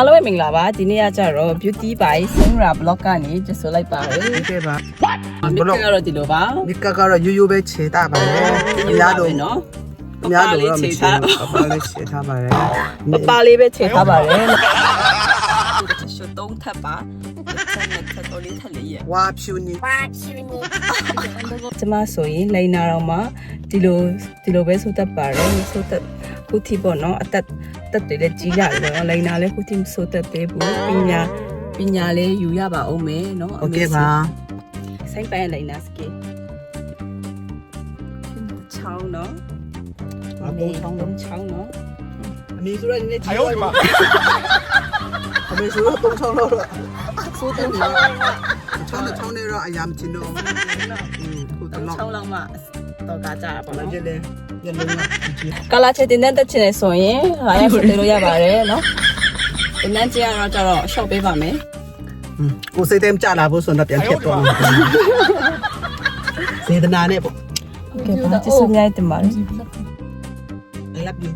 အားလုံးပဲမင်္ဂလာပါဒီနေ့ကကြတော့ beauty by Singra blog ကနေကြဆိုလိုက်ပါတယ်ဒီကဲပါမြစ်ကတော့ဒီလိုပါဒီကကတော့ရိုးရိုးပဲခြေတာပါလေအများတော့နော်အများတော့လေးမခြေခြေထားဘူးပပလေးခြေထားပါလေပပလေးပဲခြေထားပါတယ်ရှုသုံးထပ်ပါဆက်နဲ့ထပ်တော်လေးထပ်လေးရဲ့ဝါဖြူနီကျမဆိုရင်လိန်နာတော့မှဒီလိုဒီလိုပဲဆိုတတ်ပါတယ်ဆိုတတ် ခုထိပေါ့နော်အသက်တက်တွေလည်းကြီးရတယ်ပေါ့နော်လိန်နာလည်းခုထိမဆိုတတ်သေးဘူးပညာပညာလေးယူရပါအောင်မယ်နော် โอเคပါ ဆိုင်ပိုင်လိန်နာစကေချောင်းနော် အမေချောင်း လုံးချောင်းနော် အမေဆိုတော့နည်းနည်းကြီးတော့အမေဆိုတော့တုံးချောင်းတော့ ဆိုတဲ့ချောင်း ချောင်းနဲ့ချောင်းနဲ့တော့အရာမချင်တော့อืมခုတလောက် ချောင်းလောက်မှ တော့ကကြတာပေါ့နော်။ညနေညနေကလာချက်တင်တဲ့တက်ချင်နေဆိုရင်ဟာရဆိုလို့ရပါတယ်နော်။ဒီနေ့ကျတော့ကျတော့ shop ပေးပါမယ်။ကိုစိတ်တမ်းကြလာဖို့ဆိုတော့ပြန်ဖြစ်သွားမှာ။စေတနာနဲ့ပေါ့။ Okay ပါကျေးဇူးများတင်ပါတယ်။ I love you.